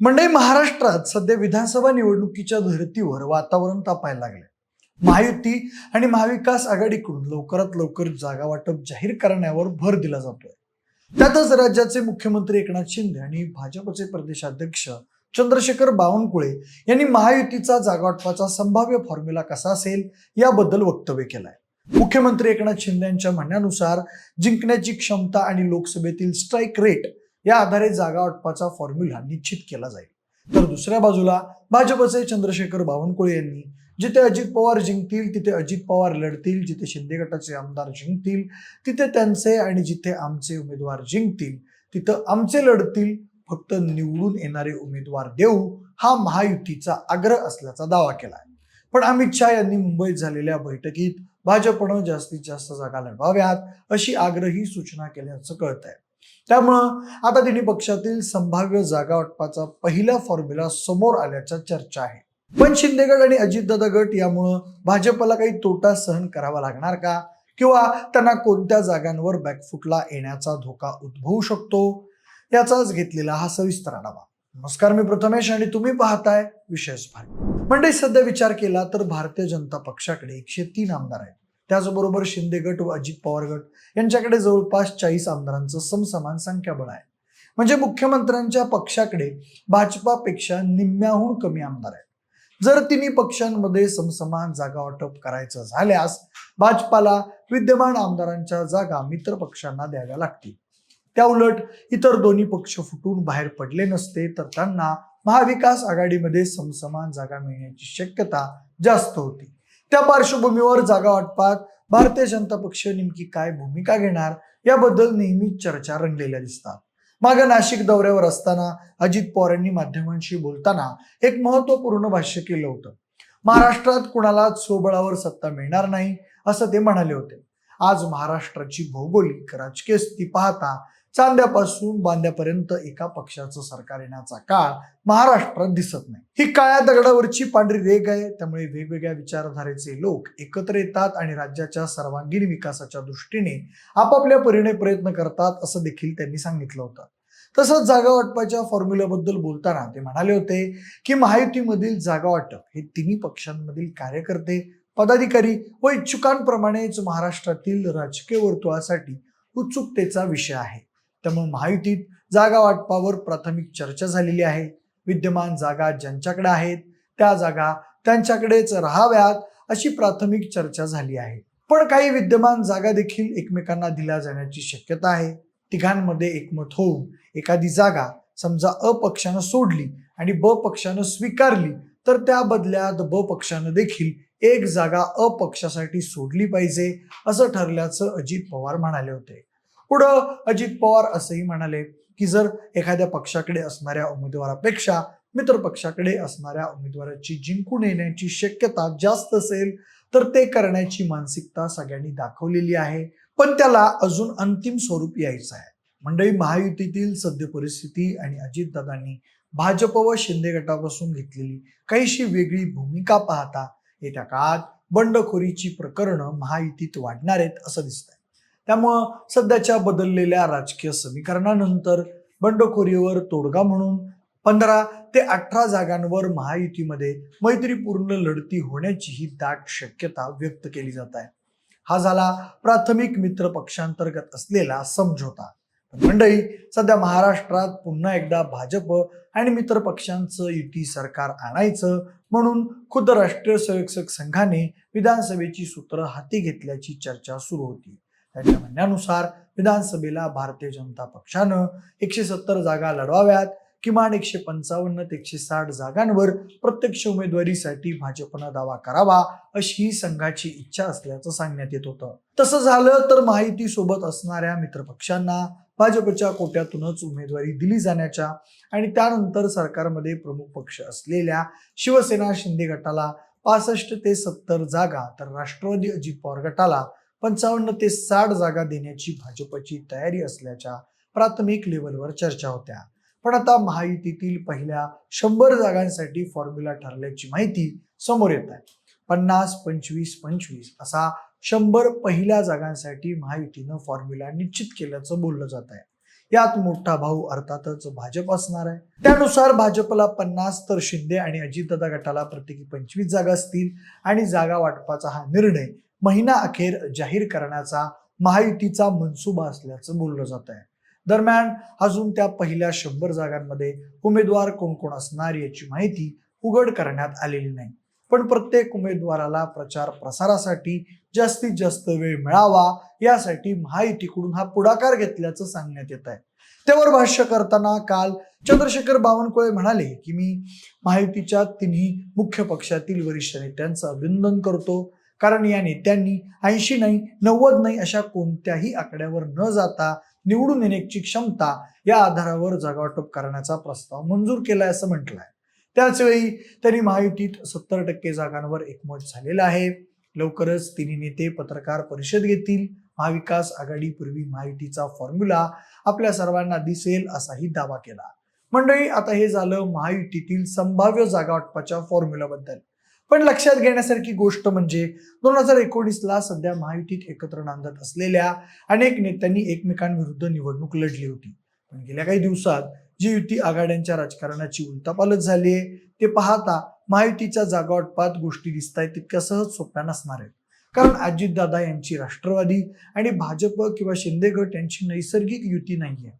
मंडळी महाराष्ट्रात सध्या विधानसभा निवडणुकीच्या धर्तीवर वातावरण तापायला लागले महायुती आणि महाविकास आघाडीकडून लवकरात लवकर जागा वाटप जाहीर करण्यावर भर दिला जातोय. त्यातच राज्याचे मुख्यमंत्री एकनाथ शिंदे आणि भाजपचे प्रदेशाध्यक्ष चंद्रशेखर बावनकुळे यांनी महायुतीचा जागावाटपाचा संभाव्य फॉर्म्युला कसा असेल याबद्दल वक्तव्य केलंय. मुख्यमंत्री एकनाथ शिंदे यांच्या म्हणण्यानुसार जिंकण्याची क्षमता आणि लोकसभेतील स्ट्राईक रेट या आधारे जागा वाटपाचा फॉर्म्युला निश्चित केला जाईल. तर दुसऱ्या बाजूला भाजपचे चंद्रशेखर बावनकुळे यांनी जिथे अजित पवार जिंकतील तिथे अजित पवार लढतील जिथे शिंदे गटाचे आमदार जिंकतील तिथे त्यांचे आणि जिथे आमचे उमेदवार जिंकतील तिथं आमचे लढतील फक्त निवडून येणारे उमेदवार देऊ हा महायुतीचा आग्रह असल्याचा दावा केला आहे पण अमित शहा यांनी मुंबईत झालेल्या बैठकीत भाजपनं जास्तीत जास्त जागा लढवाव्यात अशी आग्रही सूचना केल्याचं कळत आहे त्यामुळं आता तिन्ही पक्षातील संभाव्य जागा वाटपाचा पहिला फॉर्म्युला समोर आल्याच्या चर्चा आहे. पण शिंदेगड आणि अजितदादा गट यामुळं भाजपला काही तोटा सहन करावा लागणार का? किंवा त्यांना कोणत्या जागांवर बॅकफुटला येण्याचा धोका उद्भवू शकतो? याचाच घेतलेला हा सविस्तर आढावा. नमस्कार मी प्रथमेश आणि तुम्ही पाहताय विशेष भारत म्हणजे सध्या विचार केला तर भारतीय जनता पक्षाकडे एकशे तीन आमदार आहेत. त्याचबरोबर शिंदे गट व अजित पवार गट यांच्याकडे जवळपास चाळीस आमदारांचं समसमान संख्याबळ आहे. म्हणजे मुख्यमंत्र्यांच्या पक्षाकडे भाजपापेक्षा निम्म्याहून कमी आमदार आहेत. जर तिन्ही पक्षांमध्ये समसमान जागा वाटप करायचं झाल्यास भाजपाला विद्यमान आमदारांच्या जागा मित्र पक्षांना द्याव्या लागतील. त्या उलट इतर दोन्ही पक्ष फुटून बाहेर पडले नसते तर त्यांना महाविकास आघाडीमध्ये समसमान जागा मिळण्याची शक्यता जास्त होती. त्या पार्श्वभूमीवर जागा वाटपात भारतीय जनता पक्ष नेमकी काय भूमिका घेणार याबद्दल नेहमीच चर्चा रंगलेल्या दिसतात. मागे नाशिक दौऱ्यावर असताना अजित पवार यांनी माध्यमांशी बोलताना एक महत्त्वपूर्ण भाष्य केलं होतं. महाराष्ट्रात कुणालाच स्वबळावर सत्ता मिळणार नाही असं ते म्हणाले होते. आज महाराष्ट्राची भौगोलिक राजकीय स्थिती पाहता चांद्यापासून बांद्यापर्यंत एका पक्षाचं सरकार येण्याचा काळ महाराष्ट्रात दिसत नाही. ही काळ्या दगडावरची पांढरी रेग आहे त्यामुळे वेगवेगळ्या विचारधारेचे लोक एकत्र येतात आणि राज्याच्या सर्वांगीण विकासाच्या दृष्टीने आपापल्या परीने प्रयत्न करतात असं देखील त्यांनी सांगितलं होतं. तसंच जागा वाटपाच्या फॉर्म्युल्याबद्दल बोलताना ते म्हणाले होते की महायुतीमधील जागा वाटप हे तिन्ही पक्षांमधील कार्यकर्ते पदाधिकारी व इच्छुकांप्रमाणेच महाराष्ट्रातील राजकीय वर्तुळासाठी उत्सुकतेचा विषय आहे. त्यामुळे महायुतीत जागा वाटपावर प्राथमिक चर्चा झालेली आहे. विद्यमान जागा ज्यांच्याकडे आहेत त्या जागा त्यांच्याकडेच राहाव्यात अशी प्राथमिक चर्चा झाली आहे. पण काही विद्यमान जागा देखील एकमेकांना दिल्या जाण्याची शक्यता आहे. तिघांमध्ये एकमत होऊन एखादी जागा समजा अ पक्षानं सोडली आणि ब पक्षानं स्वीकारली तर त्या बदल्यात ब पक्षानं देखील एक जागा अपक्षासाठी सोडली पाहिजे असं ठरल्याचं अजित पवार म्हणाले होते. पुढं अजित पवार असंही म्हणाले की जर एखाद्या पक्षाकडे असणाऱ्या उमेदवारापेक्षा मित्र पक्षाकडे असणाऱ्या उमेदवाराची जिंकून येण्याची शक्यता जास्त असेल तर ते करण्याची मानसिकता सगळ्यांनी दाखवलेली आहे. पण त्याला अजून अंतिम स्वरूप यायचं आहे. मंडळी महायुतीतील सद्य परिस्थिती आणि अजितदादांनी भाजप व शिंदे गटापासून घेतलेली काहीशी वेगळी भूमिका पाहता येत्या काळात बंडखोरीची प्रकरणं महायुतीत वाढणार आहेत असं दिसतंय. त्यामुळं सध्याच्या बदललेल्या राजकीय समीकरणानंतर बंडखोरीवर तोडगा म्हणून पंधरा ते अठरा जागांवर महायुतीमध्ये मैत्रीपूर्ण लढती होण्याची ही दाट शक्यता व्यक्त केली जात आहे. हा झाला प्राथमिक मित्र पक्षांतर्गत असलेला समझोता. मंडई मंडळी सध्या महाराष्ट्रात पुन्हा एकदा भाजप आणि मित्र पक्षांचं युती सरकार आणायचं म्हणून खुद्द राष्ट्रीय स्वयंसेवक संघाने विधानसभेची सूत्र हाती घेतल्याची चर्चा सुरू होती. त्यांच्या म्हणण्यानुसार विधानसभेला भारतीय जनता पक्षानं एकशे सत्तर जागा लढवाव्यात किमान एकशे पंचावन्न ते एकशे साठ जागांवर प्रत्यक्ष उमेदवारीसाठी भाजपनं दावा करावा अशी ही संघाची इच्छा असल्याचं सांगण्यात येत होतं. तसं झालं तर माहिती सोबत असणाऱ्या मित्रपक्षांना भाजपच्या कोट्यातूनच उमेदवारी दिली जाण्याच्या आणि त्यानंतर सरकारमध्ये प्रमुख पक्ष असलेल्या शिवसेना शिंदे गटाला पासष्ट ते सत्तर जागा तर राष्ट्रवादी अजित पवार गटाला पंचावन्न ते साठ जागा देण्याची भाजपची तयारी असल्याच्या प्राथमिक लेवलवर चर्चा होत्या. पण आता महायुतीतील पहिल्या शंभर जागांसाठी फॉर्म्युला ठरल्याची माहिती समोर येत आहे. पन्नास पंचवीस पंचवीस असा शंभर पहिल्या जागांसाठी महायुतीनं फॉर्म्युला निश्चित केल्याचं बोललं जात आहे. यात मोठा भाऊ अर्थातच भाजप असणार आहे. त्यानुसार भाजपला पन्नास तर शिंदे आणि अजितदादा गटाला प्रत्येकी पंचवीस जागा असतील आणि जागा वाटपाचा हा निर्णय महिना अखेर जाहीर करण्याचा महायुतीचा मनसुबा असल्याचं बोललं जात आहे दरम्यान अजून त्या पहिल्या शंभर जागांमध्ये उमेदवार कोण कोण असणार याची माहिती उघड करण्यात आलेली नाही. पण प्रत्येक उमेदवाराला प्रचार प्रसारासाठी जास्तीत जास्त वेळ मिळावा यासाठी महायुतीकडून हा पुढाकार घेतल्याचं सांगण्यात येत आहे त्यावर भाष्य करताना काल चंद्रशेखर बावनकुळे म्हणाले की मी महायुतीच्या तिन्ही मुख्य पक्षातील वरिष्ठ नेत्यांचं अभिनंदन करतो. कारण या नेत्यांनी ऐंशी नाही नव्वद नाही अशा कोणत्याही आकड्यावर न जाता निवडून येण्याची क्षमता या आधारावर जागावाटप करण्याचा प्रस्ताव मंजूर केलाय असं म्हटलंय. त्याचवेळी त्यांनी महायुतीत सत्तर टक्के जागांवर एकमत झालेलं आहे. लवकरच तिन्ही नेते पत्रकार परिषद घेतील. महाविकास आघाडी पूर्वी महायुतीचा फॉर्म्युला आपल्या सर्वांना दिसेल असाही दावा केला. मंडळी आता हे झालं महायुतीतील संभाव्य जागावाटपाच्या फॉर्म्युलाबद्दल पण लक्षात घेण्यासारखी गोष्ट म्हणजे दोन हजार एकोणीसला सध्या महायुतीत एकत्र नांदत असलेल्या अनेक नेत्यांनी एकमेकांविरुद्ध निवडणूक लढली होती. पण गेल्या काही दिवसात जी युती आघाड्यांच्या राजकारणाची उलतापालत झाली आहे ते पाहता महायुतीच्या जागा वाटपात गोष्टी दिसत आहेत तितक्या सहज सोप्या नसणार आहेत. कारण अजितदादा यांची राष्ट्रवादी आणि भाजप किंवा शिंदे गट यांची नैसर्गिक युती नाहीये.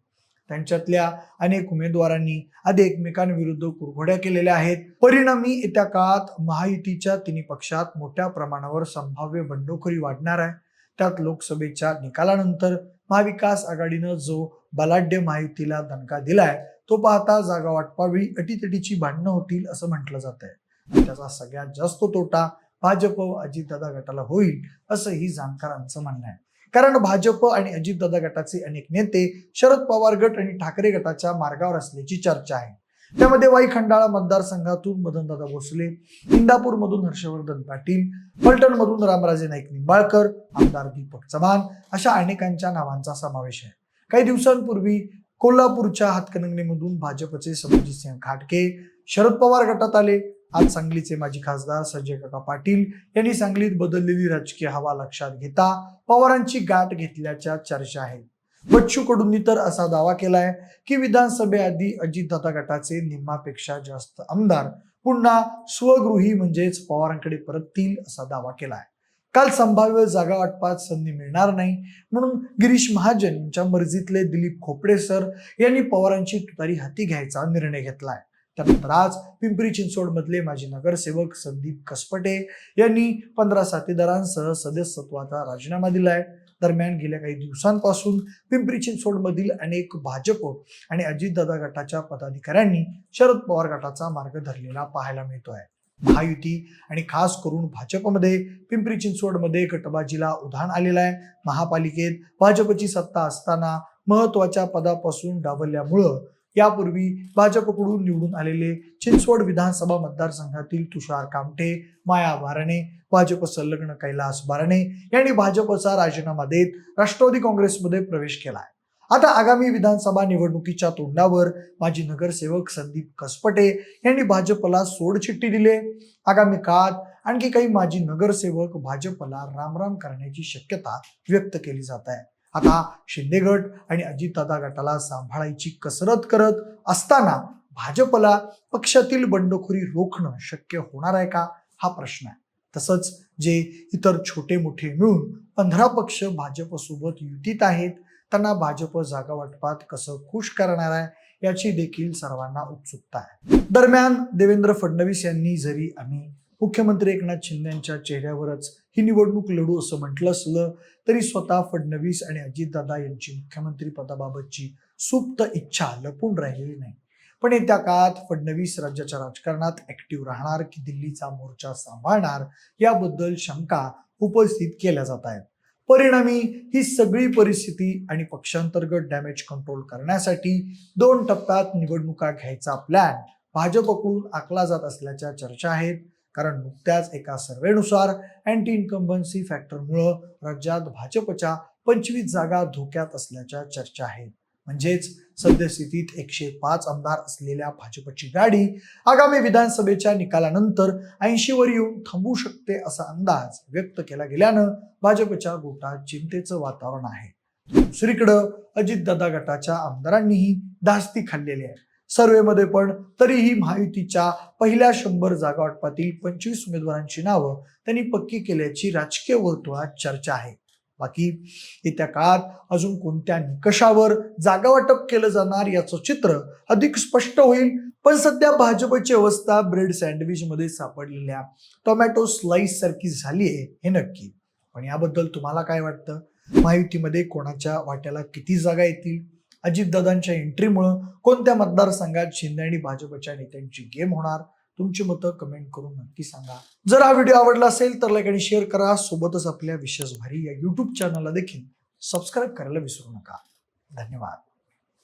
त्यांच्यातल्या अनेक उमेदवारांनी आधी एकमेकांविरुद्ध कुरघोड्या केलेल्या आहेत. परिणामी येत्या काळात महायुतीच्या तिन्ही पक्षात मोठ्या प्रमाणावर संभाव्य बंडखोरी वाढणार आहे. त्यात लोकसभेच्या निकालानंतर महाविकास आघाडीनं जो बलाढ्य महायुतीला दणका दिलाय तो पाहता जागा वाटपावेळी अटीतटीची भांडणं होतील असं म्हटलं जात आहे त्याचा सगळ्यात जास्त तोटा भाजप व अजितदादा गटाला होईल असंही जाणकारांचं म्हणणं आहे. कारण भाजप आणि अजितदादा गटाचे अनेक नेते शरद पवार गट आणि ठाकरे गटाच्या मार्गावर असल्याची चर्चा आहे. त्यामध्ये वाई खंडाळा मतदारसंघातून मदनदादा भोसले इंदापूर मधून हर्षवर्धन पाटील फलटण मधून रामराजे नाईक निंबाळकर आमदार दीपक चव्हाण अशा अनेकांच्या नावांचा समावेश आहे. काही दिवसांपूर्वी कोल्हापूरच्या हातकणंगणीमधून भाजपचे संभाजीसिंह खाटके शरद पवार गटात आले आज सांगलीचे माजी खासदार संजय काका पाटील यांनी सांगलीत बदललेली राजकीय हवा लक्षात घेता पवारांची गाठ घेतल्याच्या चर्चा आहेत. बच्चू कडूंनी तर असा दावा केलाय की विधानसभेआधी अजितदादा गटाचे निम्मापेक्षा जास्त आमदार पुन्हा स्वगृही म्हणजेच पवारांकडे परततील असा दावा केलाय. काल संभाव्य जागा वाटपात संधी मिळणार नाही म्हणून गिरीश महाजन यांच्या मर्जीतले दिलीप खोपडे सर यांनी पवारांची तुतारी हाती घ्यायचा निर्णय घेतलाय. त्यानंतर आज पिंपरी चिंचवड मधले माजी नगरसेवक संदीप कसपटे यांनी पंधरा साथीदारांसह सदस्यत्वाचा राजीनामा दिलाय. दरम्यान गेल्या काही दिवसांपासून पिंपरी चिंचवड मधील अनेक भाजप आणि अजितदादा गटाच्या पदाधिकाऱ्यांनी शरद पवार गटाचा मार्ग धरलेला पाहायला मिळतो आहे महायुती आणि खास करून भाजपमध्ये पिंपरी चिंचवडमध्ये गटबाजीला उधाण आलेलं आहे. महापालिकेत भाजपची सत्ता असताना महत्त्वाच्या पदापासून डावलल्यामुळं यापूर्वी भाजपकडून निवडून आलेले चिंचवड विधानसभा मतदारसंघातील तुषार कामठे माया बारणे भाजप संलग्न कैलास बारणे यांनी भाजपचा राजीनामा देत राष्ट्रवादी काँग्रेसमध्ये प्रवेश केला आहे आता आगामी विधानसभा निवडणुकीच्या तोंडावर माजी नगरसेवक संदीप कसपटे यांनी भाजपला सोडचिठ्ठी दिली. आगामी काळात आणखी काही माजी नगरसेवक भाजपला रामराम करण्याची शक्यता व्यक्त केली जात आहे. आता शिंदे गट आणि अजितदादा गटाला सांभाळायची कसरत करत असताना भाजपला पक्षातील बंडखोरी रोखणं शक्य होणार आहे का? हा प्रश्न आहे. तसंच जे इतर छोटे मोठे मिळून पंधरा पक्ष भाजपसोबत युतीत आहेत त्यांना भाजप जागा वाटपात कसं खुश करणार आहे याची देखील सर्वांना उत्सुकता आहे. दरम्यान देवेंद्र फडणवीस यांनी जरी आम्ही मुख्यमंत्री एकनाथ शिंदे यांच्या चेहऱ्यावरच ही निवडणूक लढू असं म्हटलं असलं तरी स्वतः फडणवीस आणि अजितदादा यांची मुख्यमंत्री पदाबाबतची सुप्त इच्छा लपून राहिलेली नाही. पण येत्या काळात फडणवीस राज्याच्या राजकारणात ऍक्टिव्ह राहणार की दिल्लीचा मोर्चा सांभाळणार याबद्दल शंका उपस्थित केल्या जात आहेत. परिणामी ही सगळी परिस्थिती आणि पक्षांतर्गत डॅमेज कंट्रोल करण्यासाठी दोन टप्प्यात निवडणुका घ्यायचा प्लॅन भाजपकडून आखला जात असल्याच्या चर्चा आहेत. कारण नुकत्याच एका सर्वेनुसार अँटी इन्कम्बन्सी फॅक्टरमुळं राज्यात भाजपच्या पंचवीस जागा धोक्यात असल्याच्या चर्चा आहेत म्हणजेच सद्यस्थितीत एकशे पाच आमदार असलेल्या भाजपची गाडी आगामी विधानसभेच्या निकालानंतर ऐंशी वर येऊन थांबू शकते असा अंदाज व्यक्त केला गेल्यानं भाजपच्या गोटात चिंतेचं वातावरण आहे. दुसरीकडं अजितदादा गटाच्या आमदारांनीही धास्ती खाल्लेली आहे. सर्वेमध्ये पण. तरीही महायुतीच्या पहिल्या शंभर जागा वाटपातील पंचवीस उमेदवारांची नावं त्यांनी पक्की केल्याची राजकीय वर्तुळात चर्चा आहे. बाकी येत्या काळात अजून कोणत्या निकषावर जागा वाटप केलं जाणार याचं चित्र अधिक स्पष्ट होईल. पण सध्या भाजपची अवस्था ब्रेड सँडविच मध्ये सापडलेल्या टोमॅटो स्लाइस सारखी झाली आहे हे नक्की. पण याबद्दल तुम्हाला काय वाटतं? महायुतीमध्ये कोणाच्या वाट्याला किती जागा येतील? अजितदादांच्या एंट्रीमुळं कोणत्या मतदारसंघात शिंदे आणि भाजपच्या नेत्यांची गेम होणार? तुमची मतं कमेंट करून नक्की सांगा. जर हा व्हिडिओ आवडला असेल तर लाईक आणि शेअर करा. सोबतच आपल्या विशेष भारी या युट्यूब चॅनलला देखील सबस्क्राईब करायला विसरू नका. धन्यवाद.